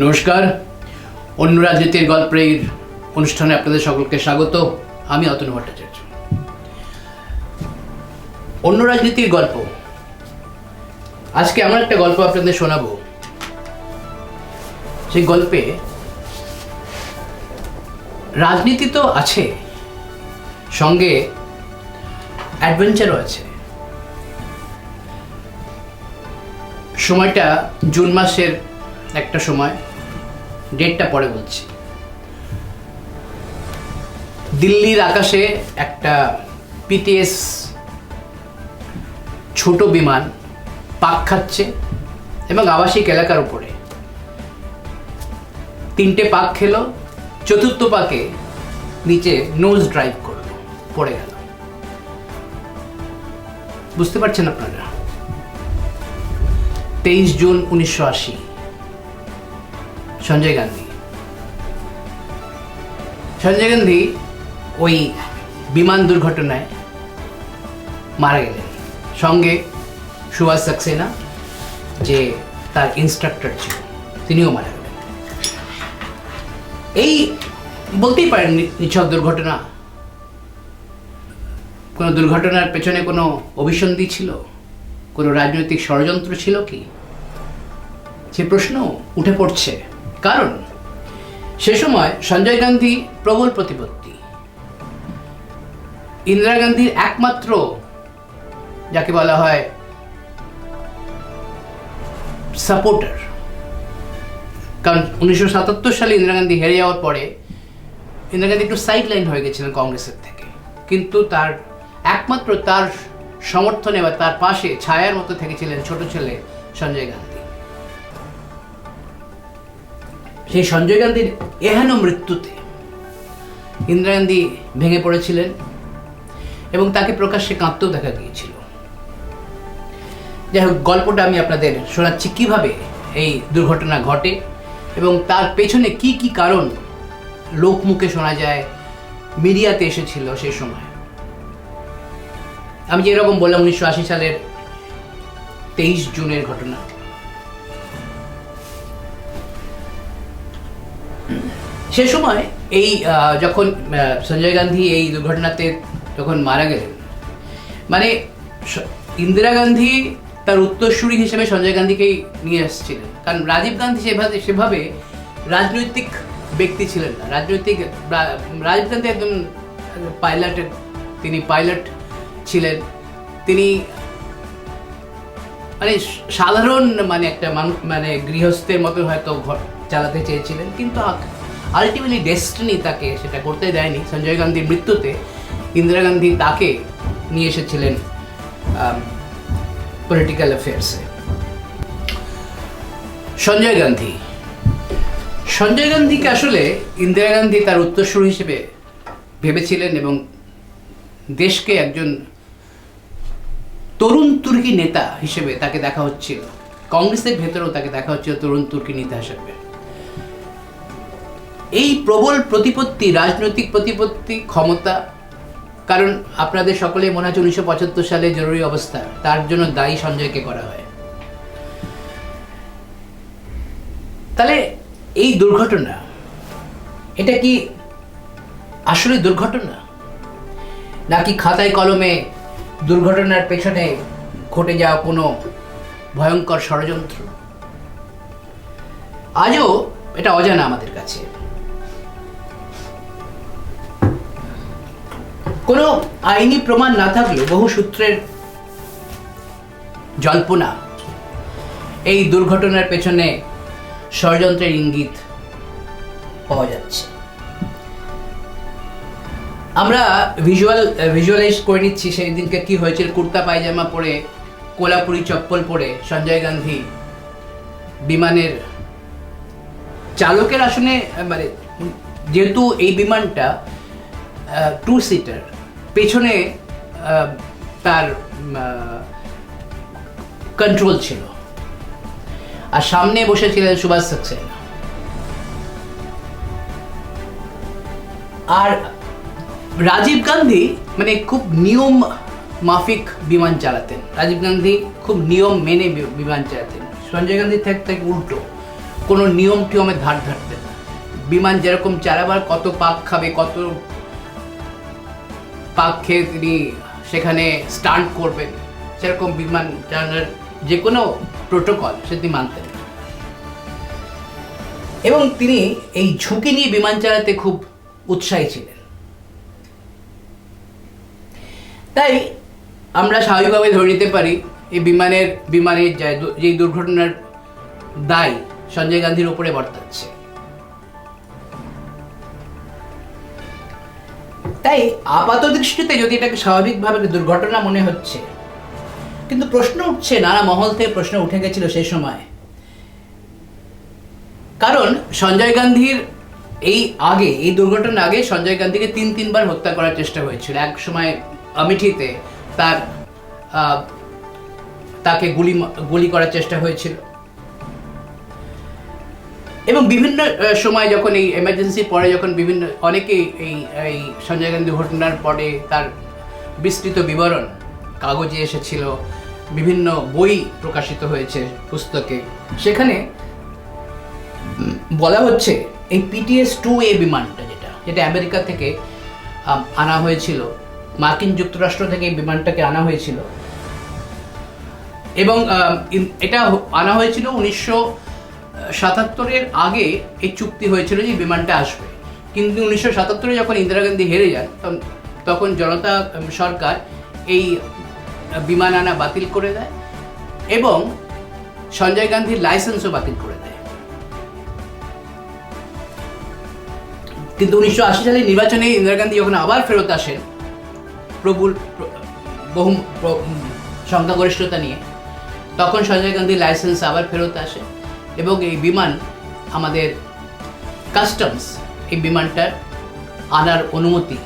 নমস্কার। অন্য রাজনীতির গল্পের অনুষ্ঠানে আপনাদের সকলকে স্বাগত। আমি অতনু ভট্টাচার্য। অন্য রাজনীতির গল্প। আজকে আমার একটা গল্প আপনাদের শোনাবো। সেই গল্পে রাজনীতি তো আছে, সঙ্গে অ্যাডভেঞ্চারও আছে। সময়টা জুন মাসের একটা সময়। ডেটটা পরে বলছি। দিল্লির আকাশে একটা পিটিএস ছোট বিমান পাক খাচ্ছে এবং আবাসিক এলাকার উপরে। তিনটে পাক খেলো, চতুর্থ পাকে নিচে নোজ ড্রাইভ করল, পড়ে গেল। বুঝতে পারছেন আপনারা? তেইশ জুন উনিশশো আশি। সঞ্জয় গান্ধী। সঞ্জয় গান্ধী ওই বিমান দুর্ঘটনায় মারা গেলেন। সঙ্গে সুভাষ সাক্সেনা, যে তার ইনস্ট্রাক্টর ছিল, তিনিও মারা গেলেন। এই বলতেই পারেন নিছক দুর্ঘটনা। কোনো দুর্ঘটনার পেছনে কোনো অভিসন্ধি ছিল? কোনো রাজনৈতিক ষড়যন্ত্র ছিল কি? সে প্রশ্ন উঠে পড়ছে। কারণ সে সময় সঞ্জয় গান্ধী প্রবল প্রতিপত্তি। ইন্দিরা গান্ধীর একমাত্র যাকে বলা হয় সাপোর্টার। কারণ উনিশশো সাতাত্তর সালে ইন্দিরা গান্ধী হেরে যাওয়ার পরে ইন্দিরা গান্ধী একটু সাইড লাইন হয়ে গেছিলেন কংগ্রেসের থেকে। কিন্তু তার একমাত্র তার সমর্থনে বা তার পাশে ছায়ার মতো থেকেছিলেন ছোট ছেলে সঞ্জয় গান্ধী। সেই সঞ্জয় গান্ধীর এহেন মৃত্যুতে ইন্দিরা গান্ধী ভেঙে পড়েছিলেন এবং তাকে প্রকাশ্যে কাঁদতেও দেখা গিয়েছিল। যাই হোক, গল্পটা আমি আপনাদের শোনাচ্ছি কীভাবে এই দুর্ঘটনা ঘটে এবং তার পেছনে কি কি কারণ লোকমুখে শোনা যায়, মিডিয়াতে এসেছিল সেই সময়। আমি যেরকম বললাম, উনিশশো আশি সালের তেইশ জুনের ঘটনা। সে সময় এই যখন সঞ্জয় গান্ধী এই দুর্ঘটনাতে যখন মারা গেলেন মানে ইন্দিরা গান্ধী তার উত্তরসূরি হিসেবে সঞ্জয় গান্ধীকেই নিয়ে আসছিলেন কারণ রাজীব গান্ধী সেভাবে সেভাবে রাজনৈতিক ব্যক্তি ছিলেন না। রাজনৈতিক রাজীব গান্ধী একদম পাইলটের তিনি পাইলট ছিলেন। তিনি মানে সাধারণ মানে একটা মানুষ মানে গৃহস্থের মতো হয়তো ঘর চালাতে চেয়েছিলেন, কিন্তু আলটিমেটলি ডেস্টিনি তাকে সেটা করতে দেয়নি। সঞ্জয় গান্ধীর মৃত্যুতে ইন্দিরা গান্ধী তাকে নিয়ে এসেছিলেন পলিটিক্যাল অ্যাফেয়ার্সে সঞ্জয় গান্ধী। সঞ্জয় গান্ধীকে আসলে ইন্দিরা গান্ধী তার উত্তরসূরি হিসেবে ভেবেছিলেন এবং দেশকে একজন তরুণ তুর্কি নেতা হিসেবে তাকে দেখা হচ্ছিল। কংগ্রেসের ভেতরেও তাকে দেখা হচ্ছিল তরুণ তুর্কি নেতা হিসেবে। এই প্রবল প্রতিপত্তি, রাজনৈতিক প্রতিপত্তি ক্ষমতা, কারণ আপনাদের সকলে মনে আছে উনিশশো পঁচাত্তর সালে জরুরি অবস্থা, তার জন্য দায়ী সঞ্জয়কে করা হয়। তাহলে এই দুর্ঘটনা, এটা কি আসলে দুর্ঘটনা? নাকি খাতায় কলমে দুর্ঘটনার পেছনে ঘটে যাওয়া কোনো ভয়ঙ্কর ষড়যন্ত্র? আজও এটা অজানা আমাদের কাছে। কোনো আইনি প্রমাণ না থাকলেও বহু সূত্রের জল্পনা এই দুর্ঘটনার পেছনে ষড়যন্ত্রের ইঙ্গিত পাওয়া যাচ্ছে। আমরা ভিজুয়াল ভিজুয়ালাইজ করে নিচ্ছি সেই দিনকে কি হয়েছিল। কুর্তা পায়জামা পরে, কোলাপুরি চপ্পল পরে সঞ্জয় গান্ধী বিমানের চালকের আসনে মানে যেহেতু এই বিমানটা টু সিটার পেছনে তার কন্ট্রোল ছিল। আর সামনে বসেছিলেন সুভাষ সাক্সেনা আর রাজীব গান্ধী মানে খুব নিয়ম মাফিক বিমান চালাতেন। রাজীব গান্ধী খুব নিয়ম মেনে বিমান চালাতেন। সঞ্জয় গান্ধী থেকে থেকে উল্টো। কোনো নিয়ম টিয়মে ধার ধারতেন বিমান যেরকম চালাবার, কত পাক খাবে, কত পাক খেয়ে তিনি সেখানে স্টান্ট করবেন। সেরকম বিমান চালানোর যে কোনো প্রোটোকল সে তিনি মানতেন। এবং তিনি এই ঝুঁকি নিয়ে বিমান চালাতে খুব উৎসাহী ছিলেন। তাই আমরা স্বাভাবিকভাবে ধরে নিতে পারি, এই বিমানের বিমানের যা- দুর্ঘটনার দায় সঞ্জয় গান্ধীর উপরে বর্তাচ্ছে। তাই আপাত দৃষ্টিতে যদি এটাকে স্বাভাবিকভাবে দুর্ঘটনা মনে হচ্ছে, কিন্তু প্রশ্ন উঠছে, নানা মহল থেকে প্রশ্ন উঠে গেছিল সেই সময়। কারণ সঞ্জয় গান্ধীর এই আগে, এই দুর্ঘটনার আগে সঞ্জয় গান্ধীকে তিন, তিনবার হত্যা করার চেষ্টা হয়েছিল। এক সময় আমিঠিতে তার তাকে গুলি গুলি করার চেষ্টা হয়েছিল। এবং বিভিন্ন সময় যখন এই এমার্জেন্সি পরে যখন বিভিন্ন অনেকেই এই এই সঞ্জয় গান্ধী ঘটনার পরে তার বিস্তৃত বিবরণ, কাগজে এসেছিল, বিভিন্ন বই প্রকাশিত হয়েছে পুস্তকে, সেখানে বলা হচ্ছে এই পিটিএস টু এ বিমানটা যেটা যেটা আমেরিকা থেকে আনা হয়েছিল, মার্কিন যুক্তরাষ্ট্র থেকে এই বিমানটাকে আনা হয়েছিল, এবং এটা আনা হয়েছিল উনিশশো সাতাত্তরের আগে এই চুক্তি হয়েছিল যে বিমানটা আসবে। কিন্তু উনিশশো সাতাত্তরে যখন ইন্দিরা গান্ধী হেরে যান, তখন- জনতা সরকার এই বিমান আনা বাতিল করে দেয় এবং সঞ্জয় গান্ধীর লাইসেন্সও বাতিল করে দেয়। কিন্তু উনিশশো আশি সালের নির্বাচনে ইন্দিরা গান্ধী যখন আবার ফেরত আসেন, প্রবল বহু সংখ্যাগরিষ্ঠতা নিয়ে, তখন সঞ্জয় গান্ধীর লাইসেন্স আবার ফেরত আসে। এবং এই বিমান আমাদের কাস্টমস এই বিমানটার আনার অনুমতি,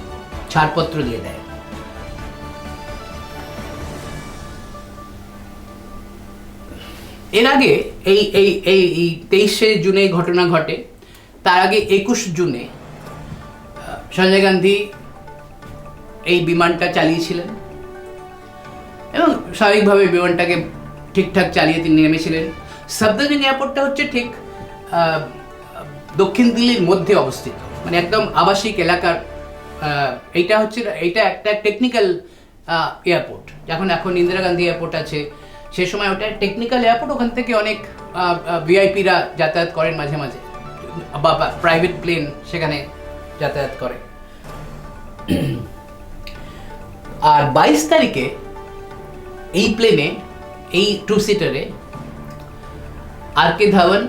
ছাড়পত্র দিয়ে দেয়। এর আগে এই এই এই এই তেইশে জুনে ঘটনা ঘটে। তার আগে একুশ জুনে সঞ্জয় গান্ধী এই বিমানটা চালিয়েছিলেন এবং স্বাভাবিকভাবে বিমানটাকে ঠিকঠাক চালিয়ে তিনি নেমেছিলেন। সফদরজং এয়ারপোর্টটা হচ্ছে ঠিক দক্ষিণ দিল্লির মধ্যে অবস্থিত। মানে একদম আবাসিক এলাকার এইটা হচ্ছে, এইটা একটা টেকনিক্যাল এয়ারপোর্ট। যখন, এখন ইন্দিরা গান্ধী এয়ারপোর্ট আছে, সে সময় ওটা টেকনিক্যাল এয়ারপোর্ট, ওখান থেকে অনেক ভিআইপিরা যাতায়াত করেন মাঝে মাঝে। বা প্রাইভেট প্লেন সেখানে যাতায়াত করে। আর বাইশ তারিখে এই প্লেনে এই টু সিটারে আর কে ধাওয়ান?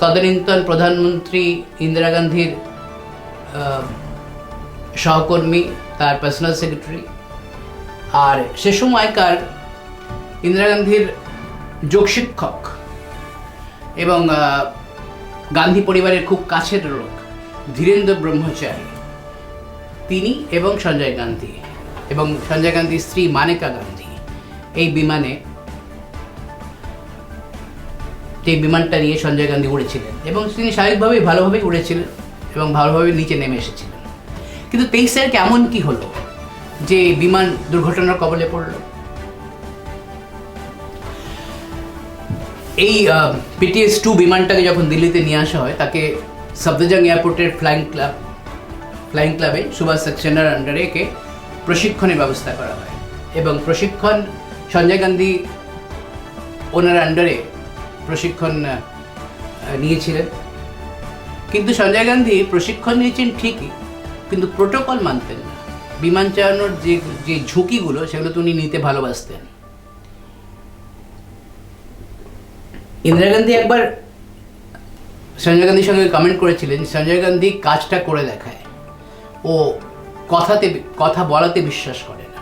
তদানীন্তন প্রধানমন্ত্রী ইন্দিরা গান্ধীর সহকর্মী, তার পার্সোনাল সেক্রেটারি আর সে সময়কার ইন্দিরা গান্ধীর যোগশিক্ষক এবং গান্ধী পরিবারের খুব কাছের লোক, ধীরেন্দ্র ব্রহ্মচারী। তিনি এবং সঞ্জয় গান্ধী এবং সঞ্জয় গান্ধীর স্ত্রী মানেকা গান্ধী। এই বিমানে এই বিমানটা নিয়ে সঞ্জয় গান্ধী উড়েছিলেন এবং তিনি স্বাভাবিকভাবেই ভালোভাবেই উড়েছিলেন এবং ভালোভাবে নিচে নেমে এসেছিলেন। কিন্তু তেইশ তারিখে এমন কি হলো? যে বিমান দুর্ঘটনার কবলে পড়ল? এই পিটিএস টু বিমানটাকে যখন দিল্লিতে নিয়ে আসা হয়, তাকে সফদরজং এয়ারপোর্টের ফ্লাইং ক্লাব, ফ্লাইং ক্লাবে সুভাষ সাক্সেনার আন্ডারে একে প্রশিক্ষণের ব্যবস্থা করা হয়। এবং প্রশিক্ষণ সঞ্জয় গান্ধী ওনার আন্ডারে প্রশিক্ষণ নিয়েছিলেন। কিন্তু সঞ্জয় গান্ধী প্রশিক্ষণ নিয়েছেন ঠিকই, কিন্তু প্রোটোকল মানতেন না। বিমান চালানোর যে যে ঝুঁকিগুলো, সেগুলো তো উনি নিতে ভালোবাসতেন। ইন্দিরা গান্ধী একবার সঞ্জয় গান্ধীর সঙ্গে কমেন্ট করেছিলেন, সঞ্জয় গান্ধী কাজটা করে দেখায়। ও কথাতে, কথা বলাতে বিশ্বাস করে না।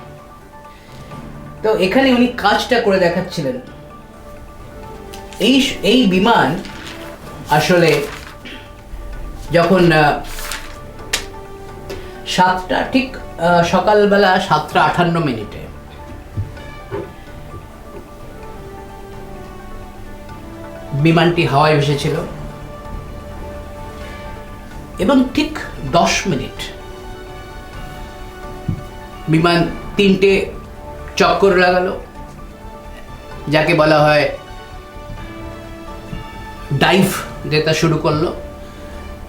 তো এখানে উনি কাজটা করে দেখাচ্ছিলেন। এই এই বিমান আসলে যখন সাতটা, ঠিক সকালবেলা সাতটা আটান্ন মিনিটে। বিমানটি হাওয়ায় ভেসেছিল। এবং ঠিক দশ মিনিট বিমান তিনটে চক্কর লাগালো, যাকে বলা হয় ডাইভ যেটা শুরু করল।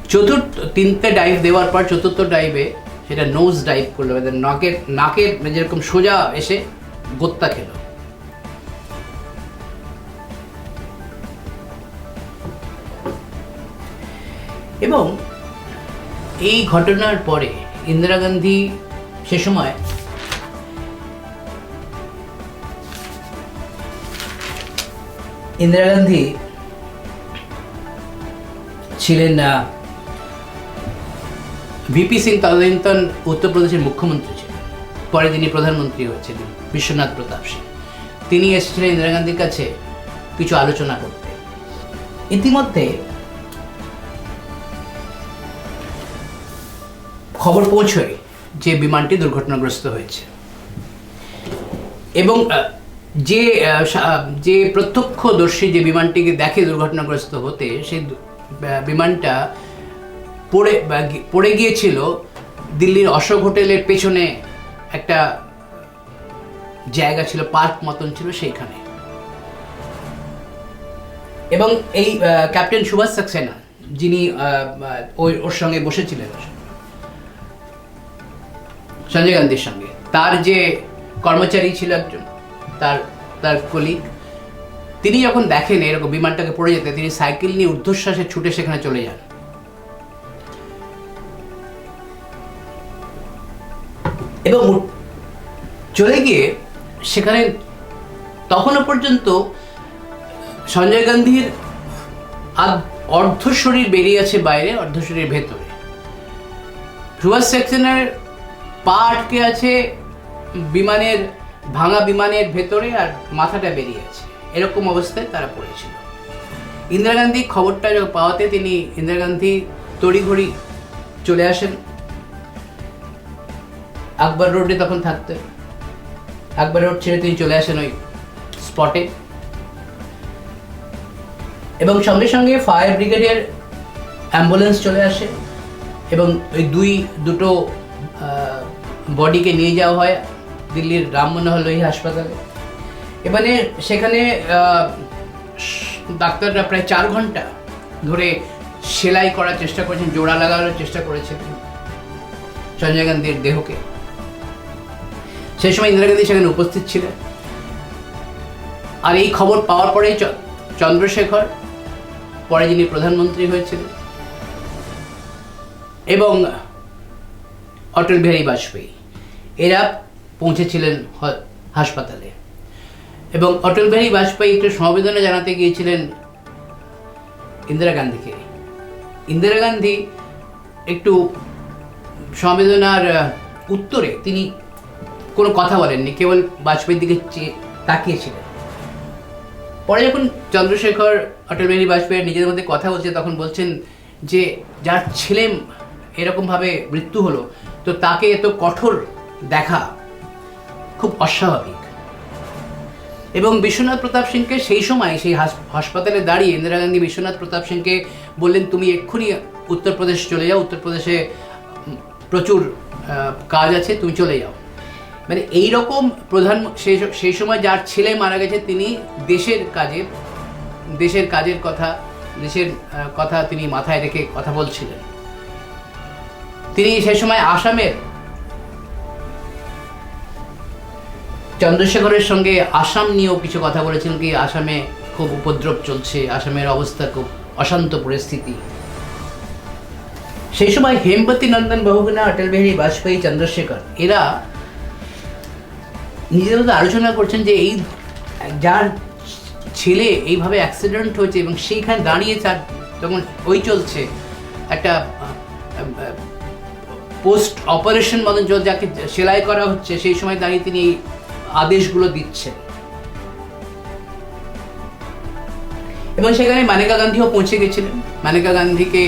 চতুর্থ, তিনটে ডাইভ দেওয়ার পর চতুর্থ ডাইভে সেটা নোজ ডাইভ করল মানে নাকের নাকের যেরকম সোজা এসে গোত্তা খেলো। এবং এই ঘটনার পরে ইন্দিরা গান্ধী সে সময় ইন্দিরা গান্ধী ছিলেন ভিপি সিং তদানীন্তন উত্তরপ্রদেশের মুখ্যমন্ত্রী ছিলেন। পরে তিনি প্রধানমন্ত্রী হয়েছিলেন বিশ্বনাথ প্রতাপ সিং। তিনি এসেছিলেন ইন্দিরা গান্ধীর কাছে কিছু আলোচনা করতে। ইতিমধ্যে খবর পৌঁছয় যে বিমানটি দুর্ঘটনাগ্রস্ত হয়েছে। এবং যে যে প্রত্যক্ষদর্শী যে বিমানটিকে দেখে দুর্ঘটনাগ্রস্ত হতে সেই বিমানটা পড়ে পড়ে গিয়েছিল দিল্লির অশোক হোটেলের পেছনে একটা জায়গা ছিল, পার্ক মতন ছিল সেইখানে। এবং এই ক্যাপ্টেন সুভাষ সাক্সেনা, যিনি ওই, ওর সঙ্গে বসেছিলেন, সঞ্জয় গান্ধীর সঙ্গে। তার যে কর্মচারী ছিল একজন, তার তার কলিগ তিনি যখন দেখেন এরকম বিমানটাকে পড়ে যেতে, তিনি সাইকেল নিয়ে ঊর্ধ্বশ্বাসে ছুটে সেখানে চলে যান। এবং চলে গিয়ে সেখানে তখনও পর্যন্ত সঞ্জয় গান্ধীর অর্ধ শরীর বেরিয়ে আছে বাইরে, অর্ধ শরীর ভেতরে। সুভাষ সেক্সেনার পা আটকে আছে বিমানের, ভাঙা বিমানের ভেতরে আর মাথাটা বেরিয়ে আছে। এরকম অবস্থায় তারা পড়েছিল। ইন্দিরা গান্ধী খবরটা পাওয়াতে তিনি ইন্দিরা গান্ধী তড়িঘড়ি চলে আসেন। আকবর রোডে তখন থাকতেন আকবর রোড ছেড়ে তিনি চলে আসেন ওই স্পটে এবং সঙ্গে সঙ্গে ফায়ার ব্রিগেডের অ্যাম্বুলেন্স চলে আসে এবং ওই দুই, দুটো বডিকে নিয়ে যাওয়া হয় দিল্লির রাম মনোহর লোহি হাসপাতালে। এবারে সেখানে ডাক্তাররা প্রায় চার ঘণ্টা ধরে সেলাই করার চেষ্টা করেছেন, জোড়া লাগানোর চেষ্টা করেছেন সঞ্জয় গান্ধীর দেহকে। সেই সময় ইন্দিরা গান্ধী সেখানে উপস্থিত ছিলেন। আর এই খবর পাওয়ার পরেই চন্দ্রশেখর, পরে যিনি প্রধানমন্ত্রী হয়েছিলেন, এবং অটল বিহারী বাজপেয়ী, এরা পৌঁছেছিলেন হাসপাতালে। এবং অটল বিহারী বাজপেয়ী একটু সমবেদনা জানাতে গিয়েছিলেন ইন্দিরা গান্ধীকে। ইন্দিরা গান্ধী একটু সমবেদনার উত্তরে তিনি কোনো কথা বলেননি, কেবল বাজপেয়ীর দিকে তাকিয়েছিলেন। পরে যখন চন্দ্রশেখর, অটল বিহারী বাজপেয়ী নিজেদের মধ্যে কথা বলছে, তখন বলছেন যে, যার ছেলে এরকমভাবে মৃত্যু হলো, তো তাকে এত কঠোর দেখা খুব অস্বাভাবিক। এবং বিশ্বনাথ প্রতাপ সিংকে সেই সময় সেই হাস- হাসপাতালে দাঁড়িয়ে ইন্দিরা গান্ধী বিশ্বনাথ প্রতাপ সিংকে বললেন, তুমি এক্ষুনি উত্তরপ্রদেশ চলে যাও, উত্তরপ্রদেশে প্রচুর কাজ আছে, তুমি চলে যাও। মানে এই রকম প্রধান, সেই সেই সময় যার ছেলে মারা গেছে, তিনি দেশের কাজে, দেশের কাজের কথা, দেশের কথা তিনি মাথায় রেখে কথা বলছিলেন। তিনি সেই সময় আসামের চন্দ্রশেখরের সঙ্গে আসাম নিয়েও কিছু কথা বলেছেন কি আসামে খুব উপদ্রব চলছে, আসামের অবস্থা খুব অশান্ত পরিস্থিতি। সেই সময় হেমবতী নন্দন বহুগুণা অটল বিহারী বাজপেয়ী, চন্দ্রশেখর, এরা নিজেদের মধ্যে আলোচনা করছেন যে এই যার ছেলে এইভাবে অ্যাক্সিডেন্ট হয়েছে এবং সেইখানে দাঁড়িয়ে তার তখন ওই চলছে, একটা পোস্ট অপারেশন মতন যাকে সেলাই করা হচ্ছে, সেই সময় দাঁড়িয়ে তিনি আদেশগুলো দিচ্ছে। এবং সেখানে মানেকা গান্ধীও পৌঁছে গেছিলেন। মানেকা গান্ধীকে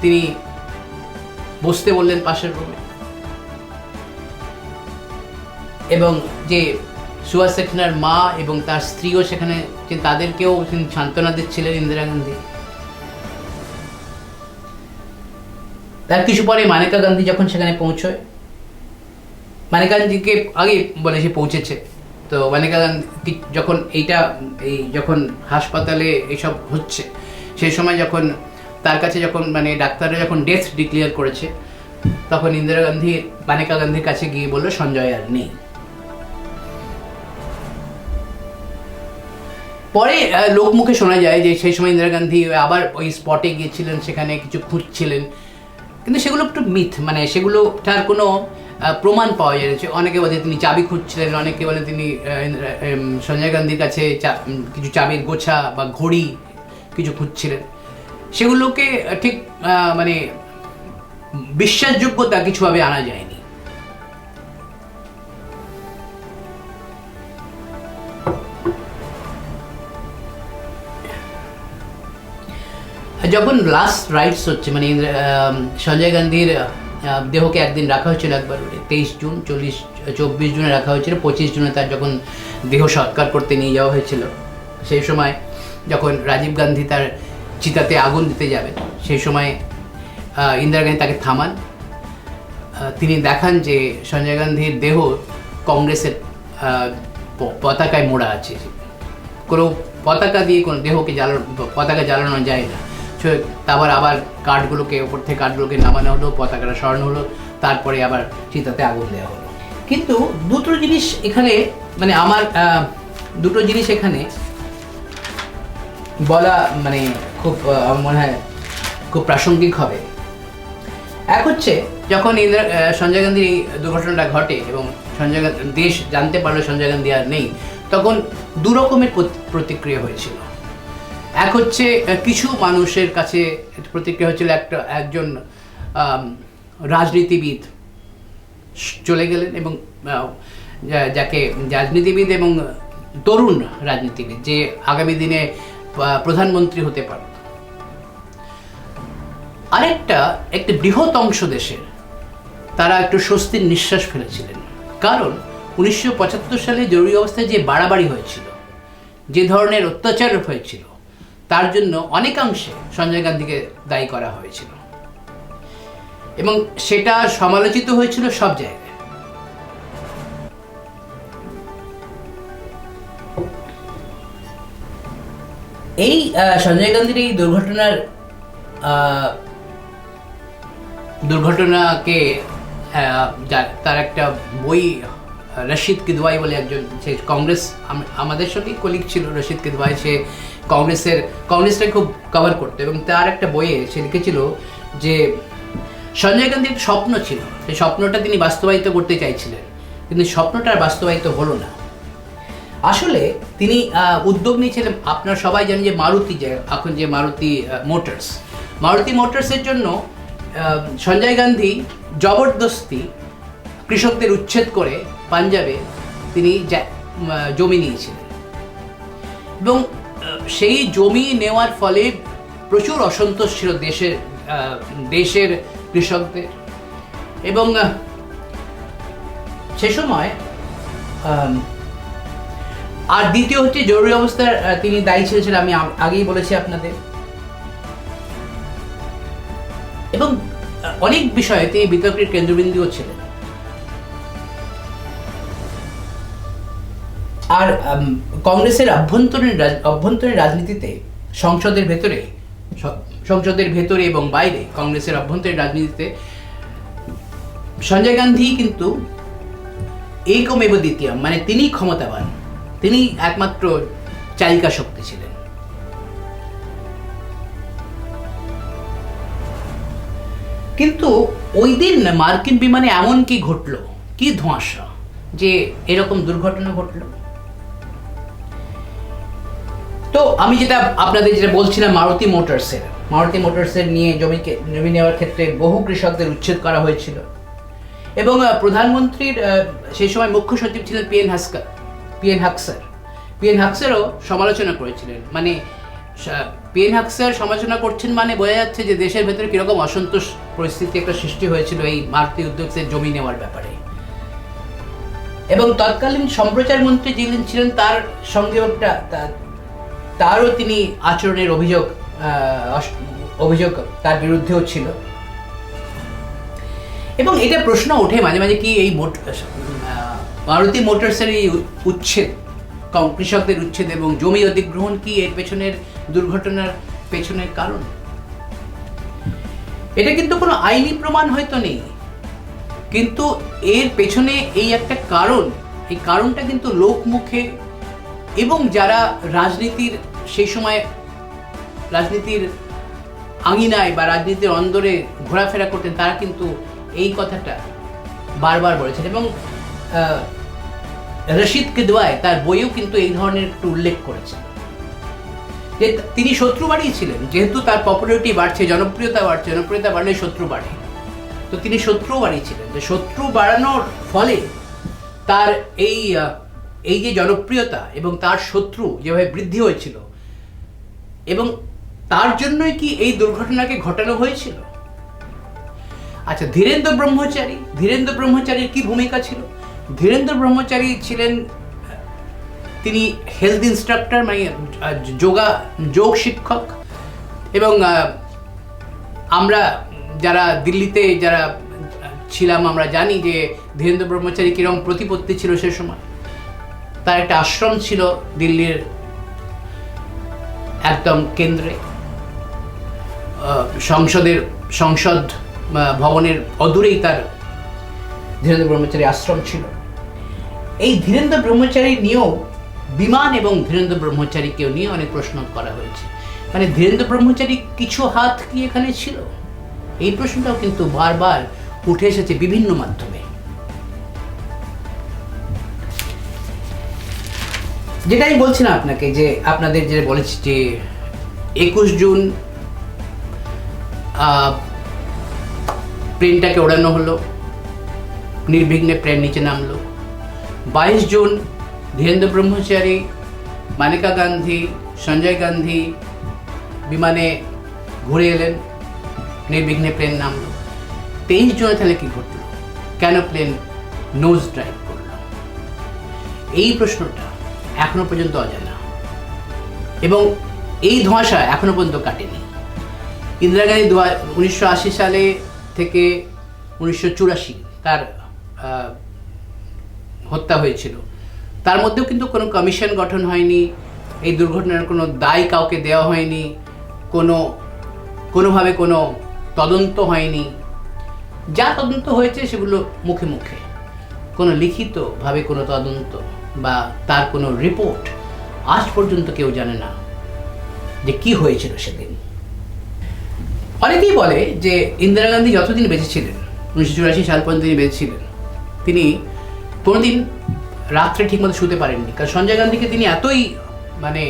তিনি বসতে বললেন পাশের রুমে এবং যে সুভাষ সেকসেনার মা এবং তার স্ত্রীও সেখানে, যে তাদেরকেও তিনি সান্ত্বনা দিচ্ছিলেন ইন্দিরা গান্ধী। তার কিছু পরে মানেকা গান্ধী যখন সেখানে পৌঁছয় গান্ধীকে আগে বলে সে পৌঁছেছে। তো মানেকা গান্ধী যখন এইটা, এই যখন হাসপাতালে এইসব হচ্ছে, সেই সময় যখন তার কাছে যখন মানে ডাক্তাররা যখন ডেথ ডিক্লেয়ার করেছে, তখন ইন্দিরা গান্ধী মানেকা গান্ধীর কাছে গিয়ে বলল, সঞ্জয় আর নেই। পরে লোকমুখে শোনা যায় যে সেই সময় ইন্দিরা গান্ধী আবার ওই স্পটে গিয়েছিলেন, সেখানে কিছু খুঁজছিলেন। কিন্তু সেগুলো একটু মিথ মানে সেগুলো তার কোনো প্রমাণ পাওয়া যাচ্ছে অনেকে বলে তিনি চাবি খুঁজছিলেন, অনেকে বলে তিনি সঞ্জয় গান্ধীর কাছে কিছু চাবির গোছা বা ঘড়ি কিছু খুঁজছিলেন। সেগুলোকে ঠিক মানে বিশ্বাসযোগ্যতা কিছুভাবে আনা যায়নি। যখন লাস্ট রাইটস হচ্ছে মানে সঞ্জয় গান্ধীর দেহকে একদিন রাখা হয়েছিল একবার তেইশ জুন, চল্লিশ, চব্বিশ জুনে রাখা হয়েছিল, পঁচিশ জুনে তার যখন দেহ সৎকার করতে নিয়ে যাওয়া হয়েছিল, সেই সময় যখন রাজীব গান্ধী তার চিতাতে আগুন দিতে যাবেন, সেই সময় ইন্দিরা গান্ধী তাকে থামান। তিনি দেখান যে সঞ্জয় গান্ধীর দেহ কংগ্রেসের পতাকায় মোড়া আছে। কোনো পতাকা দিয়ে কোনো দেহকে জ্বালানো, পতাকা জ্বালানো যায় না। তারপর আবার কাঠগুলোকে, ওপর থেকে কাঠগুলোকে নামানো হলো, পতাকাটা সরানো হলো, তারপরে আবার চিতাতে আগুন দেওয়া হলো। কিন্তু দুটো জিনিস এখানে মানে আমার দুটো জিনিস এখানে বলা মানে খুব মনে হয় খুব প্রাসঙ্গিক হবে। এক হচ্ছে, যখন ইন্দিরা সঞ্জয় গান্ধীর এই দুর্ঘটনাটা ঘটে এবং সঞ্জয় দেশ জানতে পারল সঞ্জয় গান্ধী আর নেই, তখন দু রকমের প্রতিক্রিয়া হয়েছিল। এক হচ্ছে কিছু মানুষের কাছে প্রতিক্রিয়া হয়েছিল একটা, একজন রাজনীতিবিদ চলে গেলেন এবং যাকে রাজনীতিবিদ এবং তরুণ রাজনীতিবিদ, যে আগামী দিনে প্রধানমন্ত্রী হতে পারে আরেকটা, একটা বৃহৎ অংশ দেশের, তারা একটু স্বস্তির নিঃশ্বাস ফেলেছিলেন। কারণ, উনিশশো পঁচাত্তর সালে জরুরি অবস্থায় যে বাড়াবাড়ি হয়েছিল, যে ধরনের অত্যাচার হয়েছিল তার জন্য অনেকাংশে সঞ্জয় গান্ধীকে দায়ী করা হয়েছিল। এবং সেটা সমালোচিত হয়েছিল সব জায়গায়। এই সঞ্জয় গান্ধীর এই দুর্ঘটনার দুর্ঘটনাকে তার একটা বই, রশিদ কিদওয়াই বলে একজন, সে কংগ্রেস আমাদের সঙ্গে কলিগ ছিল রশিদ কিদওয়াই, সে কংগ্রেসের কংগ্রেসটা খুব কভার করতো এবং তার একটা বইয়ে সে লিখেছিল যে, সঞ্জয় গান্ধীর স্বপ্ন ছিল, সেই স্বপ্নটা তিনি বাস্তবায়িত করতে চাইছিলেন, কিন্তু স্বপ্নটা বাস্তবায়িত হলো না। আসলে তিনি উদ্যোগ নিয়েছিলেন, আপনার সবাই জানেন যে মারুতি যে, এখন যে মারুতি মোটরস। মারুতি মোটরসের জন্য সঞ্জয় গান্ধী জবরদস্তি কৃষকদের উচ্ছেদ করে পাঞ্জাবে তিনি জমি নিয়েছিলেন। এবং সেই জমি নেওয়ার ফলে প্রচুর অসন্তোষ ছিল দেশের দেশের কৃষকদের। এবং সে সময় আর দ্বিতীয় হচ্ছে জরুরি অবস্থার তিনি দায়ী ছিলেন আমি আগেই বলেছি আপনাদের। এবং অনেক বিষয়ে তিনি বিতর্কের কেন্দ্রবিন্দুও ছিলেন। আর কংগ্রেসের অভ্যন্তরীণ অভ্যন্তরীণ রাজনীতিতে সংসদের ভেতরে সংসদের ভেতরে এবং বাইরে কংগ্রেসের অভ্যন্তরীণ রাজনীতিতে সঞ্জয় গান্ধী কিন্তু একমেব দ্বিতীয় মানে তিনি ক্ষমতাবান তিনি একমাত্র চালিকা শক্তি ছিলেন। কিন্তু ওই দিন মার্কিন বিমানে এমন কি ঘটলো, কি ধোঁয়াশা, যে এরকম দুর্ঘটনা ঘটলো? তো আমি যেটা আপনাদের যেটা বলছিলাম মারুতি মোটরসের মারুতি মোটরসের নিয়ে জমিকে জমি নেওয়ার ক্ষেত্রে বহু কৃষকদের উচ্ছেদ করা হয়েছিল। এবং প্রধানমন্ত্রীর সেই সময় মুখ্য সচিব ছিলেন P N হাস্কার P N Haksar. P N হাকসারও সমালোচনা করেছিলেন। মানে পি এন হাকসার সমালোচনা করছেন মানে বোঝা যাচ্ছে যে দেশের ভেতরে কীরকম অসন্তোষ পরিস্থিতি একটা সৃষ্টি হয়েছিল এই মারুতি উদ্যোগের জমি নেওয়ার ব্যাপারে। এবং তৎকালীন সম্প্রচার মন্ত্রী যিনি ছিলেন, তার সঙ্গে একটা তারও তিনি আচরণের অভিযোগ অভিযোগ তার বিরুদ্ধেও ছিল। এবং এটা প্রশ্ন ওঠে মাঝে মাঝে কি এই মারুতি মোটরসের এই উচ্ছেদ কৃষকদের উচ্ছেদ এবং জমি অধিগ্রহণ কি এর পেছনের দুর্ঘটনার পেছনের কারণ? এটা কিন্তু কোনো আইনি প্রমাণ হয়তো নেই। কিন্তু এর পেছনে এই একটা কারণ, এই কারণটা কিন্তু লোকমুখে এবং যারা রাজনীতির সেই সময় রাজনীতির আঙিনায় বা রাজনীতির অন্দরে ঘোরাফেরা করতেন, তারা কিন্তু এই কথাটা বারবার বলেছেন এবং রশিদ কিদওয়ায় তার বইও কিন্তু এই ধরনের একটু উল্লেখ করেছেন। যে তিনি শত্রু বাড়িয়েছিলেন যেহেতু তার পপুলারিটি বাড়ছে, জনপ্রিয়তা বাড়ছে, জনপ্রিয়তা বাড়লে শত্রু বাড়ে। তো তিনি শত্রু বাড়িয়েছিলেন যে শত্রু বাড়ানোর ফলে তার এই এই যে জনপ্রিয়তা এবং তার শত্রু যেভাবে বৃদ্ধি হয়েছিল, এবং তার জন্যই কি এই দুর্ঘটনাকে ঘটানো হয়েছিল? আচ্ছা ধীরেন্দ্র ব্রহ্মচারী, ধীরেন্দ্র ব্রহ্মচারীর কি ভূমিকা ছিল? ধীরেন্দ্র ব্রহ্মচারী ছিলেন, তিনি হেলথ ইনস্ট্রাক্টর মানে যোগা, যোগ শিক্ষক, এবং আমরা যারা দিল্লিতে যারা ছিলাম, আমরা জানি যে ধীরেন্দ্র ব্রহ্মচারী কীরকম প্রতিপত্তি ছিল সে সময়। তার একটা আশ্রম ছিল দিল্লির একদম কেন্দ্রে। সংসদের, সংসদ ভবনের অদূরেই তার ধীরেন্দ্র ব্রহ্মচারী আশ্রম ছিল। এই ধীরেন্দ্র ব্রহ্মচারী নিয়েও বিমান এবং ধীরেন্দ্র ব্রহ্মচারীকেও নিয়ে অনেক প্রশ্ন করা হয়েছে। মানে ধীরেন্দ্র ব্রহ্মচারী কিছু হাত কি এখানে ছিল? এই প্রশ্নটাও কিন্তু বারবার উঠে এসেছে বিভিন্ন মাধ্যমে। যেটা আমি বলছিলাম আপনাকে, যে আপনাদের যে বলেছি যে একুশ জুন প্লেনটাকে ওড়ানো হলো, নির্বিঘ্নে প্লেন নিচে নামলো। বাইশ জুন, ধীরেন্দ্র ব্রহ্মচারী, মানিকা গান্ধী, সঞ্জয় গান্ধী বিমানে ঘুরে এলেন, নির্বিঘ্নে প্লেন নামলো। তেইশ জুনে তাহলে কি ঘটলো? কেন প্লেন নোজ ড্রাইভ করল? এই প্রশ্নটা এখনও পর্যন্ত অজানা। এবং এই ধোঁয়াশা এখনও পর্যন্ত কাটেনি। ইন্দিরা গান্ধী দু উনিশশো আশি সালে থেকে উনিশশো চুরাশি তার হত্যা হয়েছিল। তার মধ্যেও কিন্তু কোনো কমিশন গঠন হয়নি, এই দুর্ঘটনার কোনো দায় কাউকে দেওয়া হয়নি, কোনো, কোনোভাবে কোনো তদন্ত হয়নি। যা তদন্ত হয়েছে সেগুলো মুখে মুখে। কোনো লিখিতভাবে কোনো তদন্ত বা তার কোনো রিপোর্ট আজ পর্যন্ত কেউ জানে না যে কি হয়েছিল সেদিন। অনেকেই বলে যে ইন্দিরা গান্ধী যতদিন বেঁচে ছিলেন, উনিশশো চুরাশি সাল পর্যন্ত তিনি বেঁচে ছিলেন, তিনি কোনোদিন রাত্রে ঠিকমতো শুতে পারেননি। কারণ সঞ্জয় গান্ধীকে তিনি এতই মানে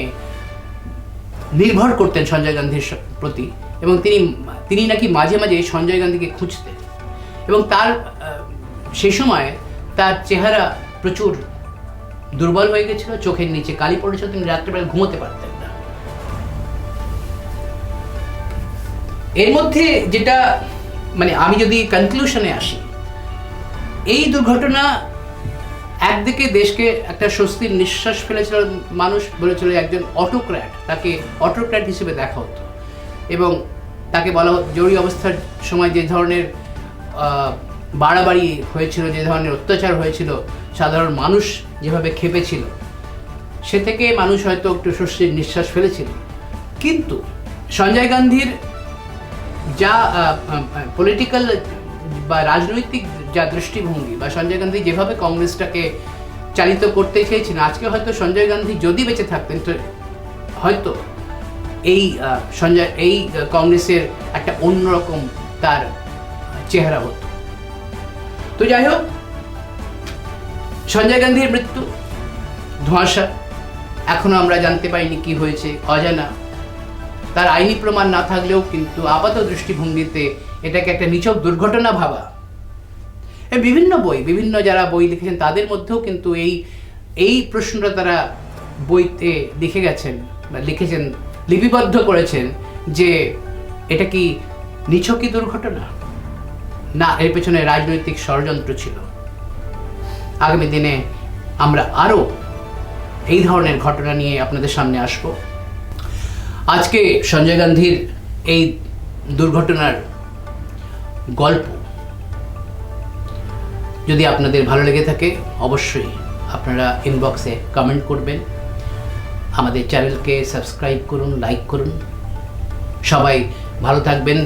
নির্ভর করতেন সঞ্জয় গান্ধীর প্রতি এবং তিনি তিনি নাকি মাঝে মাঝে সঞ্জয় গান্ধীকে খুঁজতেন। এবং তার সেই সময় তার চেহারা প্রচুর দুর্বল হয়ে গেছিল, চোখের নিচে কালি পড়েছিল, তিনি রাত্রেবেলা ঘুমোতে পারতেন না। এর মধ্যে যেটা মানে আমি যদি কনক্লুশনে আসি, এই দুর্ঘটনা একদিকে দেশকে একটা স্বস্তির নিঃশ্বাস ফেলেছিল, মানুষ বলেছিল একজন অটোক্র্যাট তাকে অটোক্র্যাট হিসেবে দেখা হতো। এবং তাকে বলা জরুরি অবস্থার সময় যে ধরনের বাড়াবাড়ি হয়েছিল, যে ধরনের অত্যাচার হয়েছিল, সাধারণ মানুষ যেভাবে খেপেছিল, সে থেকে মানুষ হয়তো একটু স্বস্তির নিঃশ্বাস ফেলেছিল। কিন্তু সঞ্জয় গান্ধীর যা পলিটিক্যাল বা রাজনৈতিক যা দৃষ্টিভঙ্গি বা সঞ্জয় গান্ধী যেভাবে কংগ্রেসটাকে চালিত করতে চেয়েছেন আজকে হয়তো সঞ্জয় গান্ধী যদি বেঁচে থাকতেন, তো হয়তো এই সঞ্জয়, এই কংগ্রেসের একটা অন্যরকম তার চেহারা হতো। তো যাই হোক সঞ্জয় গান্ধীর মৃত্যু, ধোঁয়াশা। এখনও আমরা জানতে পারিনি কি হয়েছে, অজানা। তার আইনি প্রমাণ না থাকলেও কিন্তু আপাত দৃষ্টিভঙ্গিতে এটাকে একটা নিছক দুর্ঘটনা ভাবা। বিভিন্ন বই, বিভিন্ন যারা বই লিখেছেন তাদের মধ্যেও কিন্তু এই এই প্রশ্নটা তারা বইতে লিখে গেছেন, বা লিখেছেন, লিপিবদ্ধ করেছেন যে এটা কি নিছকই দুর্ঘটনা? না, এর পেছনে রাজনৈতিক ষড়যন্ত্র ছিল। আগামী দিনে আমরা আরও এই ধরনের ঘটনা নিয়ে আপনাদের সামনে আসব। আজকে সঞ্জয় গান্ধীর এই দুর্ঘটনার গল্প যদি আপনাদের ভালো লেগে থাকে, অবশ্যই আপনারা ইনবক্সে কমেন্ট করবেন। আমাদের চ্যানেলকে সাবস্ক্রাইব করুন লাইক করুন। সবাই ভালো থাকবেন।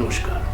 নমস্কার।